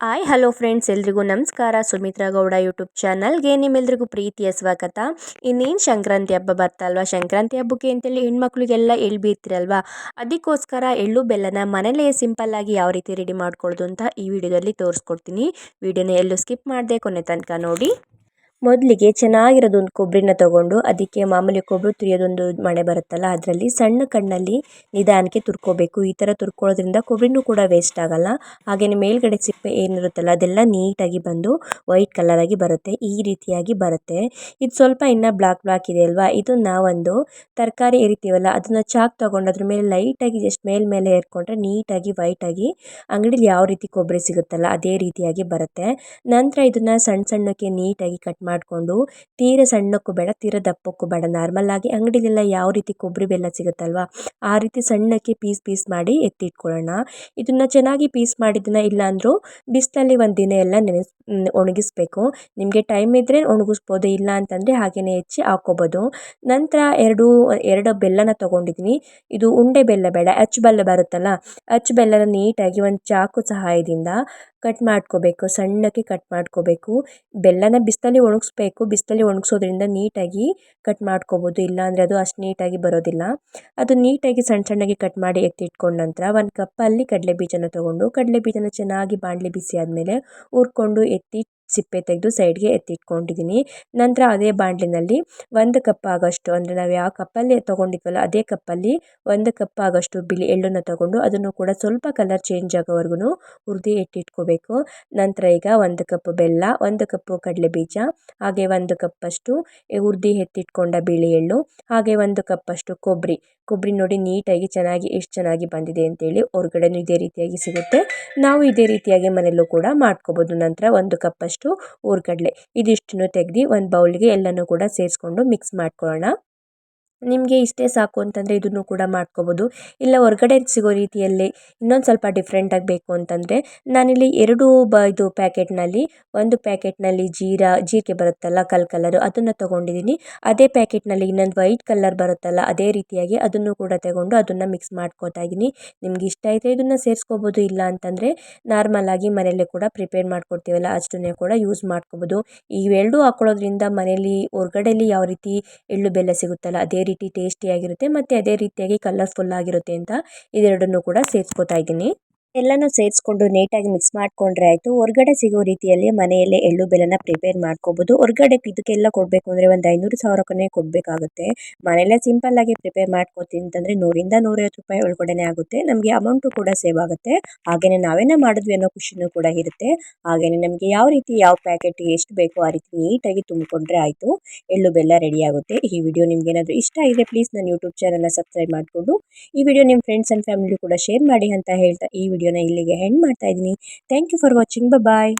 Hi hello friends ಎಲ್ರಿಗೂ ನಮಸ್ಕಾರ. Sumitra Gowda YouTube ಚಾನಲ್ಗೆ ನಿಮ್ಮೆಲ್ರಿಗೂ ಪ್ರೀತಿಯ ಸ್ವಾಗತ. ಇನ್ನೇನು ಸಂಕ್ರಾಂತಿ ಹಬ್ಬ ಬರ್ತಲ್ವ ಸಂಕ್ರಾಂತಿ ಹಬ್ಬಕ್ಕೆ ಅಂತೇಳಿ ಹೆಣ್ಮಕ್ಳಿಗೆಲ್ಲ ಎಳ್ಳು ಬೀರ್ತಿರಲ್ವ ಅದಕ್ಕೋಸ್ಕರ ಎಳ್ಳು, ಬೆಲ್ಲನ ಮನೇಲೇ ಸಿಂಪಲ್ಲಾಗಿ ಯಾವ ರೀತಿ ರೆಡಿ ಮಾಡ್ಕೊಳ್ಳೋದು ಅಂತ ಈ ವಿಡಿಯೋದಲ್ಲಿ ತೋರಿಸ್ಕೊಡ್ತೀನಿ. ವಿಡಿಯೋನ ಎಲ್ಲೂ ಸ್ಕಿಪ್ ಮಾಡಿದೆ ಕೊನೆ ತನಕ ನೋಡಿ. ಮೊದಲಿಗೆ ಚೆನ್ನಾಗಿರೋದೊಂದು ಕೊಬ್ಬರಿನ ತಗೊಂಡು ಅದಕ್ಕೆ ಮಾಮೂಲಿ ಕೊಬ್ಬರಿ ತುರಿಯೋದೊಂದು ಮಣೆ ಬರುತ್ತಲ್ಲ, ಅದರಲ್ಲಿ ಸಣ್ಣ ಕಣ್ಣಲ್ಲಿ ನಿಧಾನಕ್ಕೆ ತುರ್ಕೋಬೇಕು. ಈ ಥರ ತುರ್ಕೊಳ್ಳೋದ್ರಿಂದ ಕೊಬ್ಬರಿನೂ ಕೂಡ ವೇಸ್ಟ್ ಆಗಲ್ಲ. ಹಾಗೆಯೇ ಮೇಲ್ಗಡೆ ಸಿಪ್ಪೆ ಏನಿರುತ್ತಲ್ಲ, ಅದೆಲ್ಲ ನೀಟಾಗಿ ಬಂದು ವೈಟ್ ಕಲರಾಗಿ ಬರುತ್ತೆ, ಈ ರೀತಿಯಾಗಿ ಬರುತ್ತೆ. ಇದು ಸ್ವಲ್ಪ ಇನ್ನು ಬ್ಲಾಕ್ ಬ್ಲಾಕ್ ಇದೆ ಅಲ್ವಾ? ಇದು ನಾವೊಂದು ತರಕಾರಿ ಎರಿತೀವಲ್ಲ, ಅದನ್ನು ಚಾಕ್ ತೊಗೊಂಡು ಅದ್ರ ಮೇಲೆ ಲೈಟಾಗಿ ಜಸ್ಟ್ ಮೇಲ್ಮೇಲೆ ಮೇಲೆ ಏರ್ಕೊಂಡ್ರೆ ನೀಟಾಗಿ ವೈಟಾಗಿ ಅಂಗಡಿಲಿ ಯಾವ ರೀತಿ ಕೊಬ್ಬರಿ ಸಿಗುತ್ತಲ್ಲ, ಅದೇ ರೀತಿಯಾಗಿ ಬರುತ್ತೆ. ನಂತರ ಇದನ್ನು ಸಣ್ಣ ಸಣ್ಣಕ್ಕೆ ನೀಟಾಗಿ ಕಟ್ ಮಾಡಿಕೊಂಡು ತೀರ ಸಣ್ಣಕ್ಕೂ ಬೇಡ, ತೀರ ದಪ್ಪಕ್ಕೂ ಬೇಡ. ನಾರ್ಮಲ್ಲಾಗಿ ಅಂಗಡಿಲೆಲ್ಲ ಯಾವ ರೀತಿ ಕೊಬ್ಬರಿ ಬೆಲ್ಲ ಸಿಗುತ್ತಲ್ವ, ಆ ರೀತಿ ಸಣ್ಣಕ್ಕೆ ಪೀಸ್ ಪೀಸ್ ಮಾಡಿ ಎತ್ತಿಟ್ಕೊಳ್ಳೋಣ. ಇದನ್ನು ಚೆನ್ನಾಗಿ ಪೀಸ್ ಮಾಡಿದ್ದನ್ನ ಇಲ್ಲಾಂದರೂ ಬಿಸಿಲಲ್ಲಿ ಒಂದು ದಿನ ಎಲ್ಲ ನೆನೆಸ್ ಒಣಗಿಸ್ಬೇಕು. ನಿಮಗೆ ಟೈಮ್ ಇದ್ದರೆ ಒಣಗಿಸ್ಬೋದು, ಇಲ್ಲ ಅಂತಂದರೆ ಹಾಗೆಯೇ ಹೆಚ್ಚಿ ಹಾಕೋಬೋದು ನಂತರ ಎರಡು ಎರಡು ಬೆಲ್ಲನ ತೊಗೊಂಡಿದ್ದೀನಿ. ಇದು ಉಂಡೆ ಬೆಲ್ಲ ಬೇಡ, ಅಚ್ಚು ಬೆಲ್ಲ ಬರುತ್ತಲ್ಲ, ಅಚ್ಚು ಬೆಲ್ಲನ ನೀಟಾಗಿ ಒಂದು ಚಾಕು ಸಹಾಯದಿಂದ ಕಟ್ ಮಾಡ್ಕೋಬೇಕು, ಸಣ್ಣಕ್ಕೆ ಕಟ್ ಮಾಡ್ಕೋಬೇಕು. ಬೆಲ್ಲನ ಬಿಸಿಲಲ್ಲಿ ಒಣಗಿಸ್ಬೇಕು. ಬಿಸಿಲಲ್ಲಿ ಒಣಗಿಸೋದ್ರಿಂದ ನೀಟಾಗಿ ಕಟ್ ಮಾಡ್ಕೋಬೋದು. ಇಲ್ಲಾಂದರೆ ಅದು ಅಷ್ಟು ನೀಟಾಗಿ ಬರೋದಿಲ್ಲ. ಅದು ನೀಟಾಗಿ ಸಣ್ಣ ಸಣ್ಣಗೆ ಕಟ್ ಮಾಡಿ ಎತ್ತಿಟ್ಕೊಂಡ ನಂತರ ಒಂದು ಕಪ್ಪಲ್ಲಿ ಕಡಲೆ ಬೀಜನ ತೊಗೊಂಡು ಕಡಲೆ ಬೀಜನ ಚೆನ್ನಾಗಿ ಬಾಣಲಿ ಬಿಸಿ ಆದಮೇಲೆ ಹುರ್ಕೊಂಡು ಎತ್ತಿ ಸಿಪ್ಪೆ ತೆಗೆದು ಸೈಡ್ಗೆ ಎತ್ತಿಟ್ಕೊಂಡಿದ್ದೀನಿ ನಂತರ ಅದೇ ಬಾಣಲಿನಲ್ಲಿ ಒಂದು ಕಪ್ ಆಗೋಷ್ಟು, ಅಂದರೆ ನಾವು ಯಾವ ಕಪ್ಪಲ್ಲಿ ತೊಗೊಂಡಿದ್ವಲ್ಲ, ಅದೇ ಕಪ್ಪಲ್ಲಿ ಒಂದು ಕಪ್ ಆಗೋಷ್ಟು ಬಿಳಿ ಎಳ್ಳನ್ನು ತೊಗೊಂಡು ಅದನ್ನು ಕೂಡ ಸ್ವಲ್ಪ ಕಲರ್ ಚೇಂಜ್ ಆಗೋವರೆಗೂ ಹುರಿದು ಎತ್ತಿಟ್ಕೋಬೇಕು. ನಂತರ ಈಗ ಒಂದು ಕಪ್ ಬೆಲ್ಲ, ಒಂದು ಕಪ್ಪು ಕಡಲೆ ಬೀಜ ಹಾಗೆ ಒಂದು ಕಪ್ಪಷ್ಟು ಹುರಿದು ಎತ್ತಿಟ್ಕೊಂಡ ಬಿಳಿ ಎಳ್ಳು, ಹಾಗೆ ಒಂದು ಕಪ್ಪಷ್ಟು ಕೊಬ್ಬರಿ ಕೊಬ್ಬರಿ ನೋಡಿ ನೀಟಾಗಿ ಚೆನ್ನಾಗಿ ಎಷ್ಟು ಚೆನ್ನಾಗಿ ಬಂದಿದೆ ಅಂತೇಳಿ ಹೊರ್ಗಡೆನೂ ಇದೇ ರೀತಿಯಾಗಿ ಸಿಗುತ್ತೆ. ನಾವು ಇದೇ ರೀತಿಯಾಗಿ ಮನೆಯಲ್ಲೂ ಕೂಡ ಮಾಡ್ಕೋಬೋದು. ನಂತರ ಒಂದು ಕಪ್ಪಷ್ಟು ಹುರ್ಗಡ್ಲೆ ಇದಿಷ್ಟನ್ನು ತೆಗೆದು ಒಂದು ಬೌಲ್ಗೆ ಎಲ್ಲನೂ ಕೂಡ ಸೇರಿಸ್ಕೊಂಡು ಮಿಕ್ಸ್ ಮಾಡ್ಕೊಳ್ಳೋಣ. ನಿಮಗೆ ಇಷ್ಟೇ ಸಾಕು ಅಂತಂದರೆ ಇದನ್ನು ಕೂಡ ಮಾಡ್ಕೋಬೋದು. ಇಲ್ಲ ಹೊರ್ಗಡೆ ಸಿಗೋ ರೀತಿಯಲ್ಲಿ ಇನ್ನೊಂದು ಸ್ವಲ್ಪ ಡಿಫ್ರೆಂಟಾಗಿ ಬೇಕು ಅಂತಂದರೆ ನಾನಿಲ್ಲಿ ಎರಡು ಬ ಇದು ಪ್ಯಾಕೆಟ್ನಲ್ಲಿ, ಒಂದು ಪ್ಯಾಕೆಟ್ನಲ್ಲಿ ಜೀರಾ, ಜೀರಿಗೆ ಬರುತ್ತಲ್ಲ ಕಲ್ ಕಲರು ಅದನ್ನು ತೊಗೊಂಡಿದ್ದೀನಿ ಅದೇ ಪ್ಯಾಕೆಟ್ನಲ್ಲಿ ಇನ್ನೊಂದು ವೈಟ್ ಕಲರ್ ಬರುತ್ತಲ್ಲ ಅದೇ ರೀತಿಯಾಗಿ ಅದನ್ನು ಕೂಡ ತಗೊಂಡು ಅದನ್ನು ಮಿಕ್ಸ್ ಮಾಡ್ಕೋತಾ ಇದ್ದೀನಿ ನಿಮ್ಗೆ ಇಷ್ಟ ಇದ್ದರೆ ಇದನ್ನು ಸೇರಿಸ್ಕೋಬೋದು ಇಲ್ಲ ಅಂತಂದರೆ ನಾರ್ಮಲಾಗಿ ಮನೆಯಲ್ಲೇ ಕೂಡ ಪ್ರಿಪೇರ್ ಮಾಡ್ಕೊಡ್ತೀವಲ್ಲ ಅಷ್ಟನ್ನೇ ಕೂಡ ಯೂಸ್ ಮಾಡ್ಕೋಬೋದು. ಇವೆರಡೂ ಹಾಕೊಳ್ಳೋದ್ರಿಂದ ಮನೆಯಲ್ಲಿ ಹೊರ್ಗಡೆಯಲ್ಲಿ ಯಾವ ರೀತಿ ಎಳ್ಳು ಬೆಲ್ಲ ಸಿಗುತ್ತಲ್ಲ ಅದೇ ರೀತಿ ಟೇಸ್ಟಿಯಾಗಿರುತ್ತೆ ಮತ್ತು ಅದೇ ರೀತಿಯಾಗಿ ಕಲರ್ಫುಲ್ ಆಗಿರುತ್ತೆ ಅಂತ ಇದೆರಡನ್ನೂ ಕೂಡ ಸೇರಿಸ್ಕೊತಾ ಇದ್ದೀನಿ. ಎಲ್ಲನೂ ಸೇರಿಸ್ಕೊಂಡು ನೀಟಾಗಿ ಮಿಕ್ಸ್ ಮಾಡ್ಕೊಂಡ್ರೆ ಆಯಿತು. ಹೊರ್ಗಡೆ ಸಿಗೋ ರೀತಿಯಲ್ಲಿ ಮನೆಯಲ್ಲೇ ಎಳ್ಳು, ಬೆಲ್ಲನ ಪ್ರಿಪೇರ್ ಮಾಡ್ಕೋಬೋದು. ಹೊರ್ಗಡೆ ಇದಕ್ಕೆಲ್ಲ ಕೊಡಬೇಕು ಅಂದರೆ ಒಂದು ಐನೂರು ಸಾವಿರಕ್ಕೇ ಕೊಡಬೇಕಾಗುತ್ತೆ. ಮನೆಯಲ್ಲೇ ಸಿಂಪಲ್ಲಾಗಿ ಪ್ರಿಪೇರ್ ಮಾಡ್ಕೋತೀನಿ ಅಂತಂದರೆ ನೂರಿಂದ ನೂರೈವತ್ತು ರೂಪಾಯಿ ಒಳಗಡೆನೇ ಆಗುತ್ತೆ. ನಮಗೆ ಅಮೌಂಟು ಕೂಡ ಸೇವ್ ಆಗುತ್ತೆ. ಹಾಗೆಯೇ ನಾವೇನೇ ಮಾಡಿದ್ವಿ ಅನ್ನೋ ಖುಷಿನೂ ಕೂಡ ಇರುತ್ತೆ. ಹಾಗೆಯೇ ನಮಗೆ ಯಾವ ರೀತಿ ಯಾವ ಪ್ಯಾಕೆಟ್ ಎಷ್ಟು ಬೇಕೋ ಆ ರೀತಿ ನೀಟಾಗಿ ತುಂಬಿಕೊಂಡ್ರೆ ಆಯಿತು. ಎಳ್ಳು, ಬೆಲ್ಲ ರೆಡಿ ಆಗುತ್ತೆ. ಈ ವಿಡಿಯೋ ನಿಮ್ಗೆ ಏನಾದರೂ ಇಷ್ಟ ಇದೆ ಪ್ಲೀಸ್ ನನ್ನ ಯೂಟ್ಯೂಬ್ ಚಾನಲ್ನ ಸಬ್ಸ್ಕ್ರೈಬ್ ಮಾಡಿಕೊಂಡು, ಈ ವಿಡಿಯೋ ನಿಮ್ಮ ಫ್ರೆಂಡ್ಸ್ ಆ್ಯಂಡ್ ಫ್ಯಾಮಿಲಿ ಕೂಡ ಶೇರ್ ಮಾಡಿ ಅಂತ ಹೇಳ್ತಾ ಈ ವಿಡಿಯೋನ ಇಲ್ಲಿಗೆ ಹೆಂಡ್ ಮಾಡ್ತಾ ಇದ್ದೀನಿ. Thank you for watching bye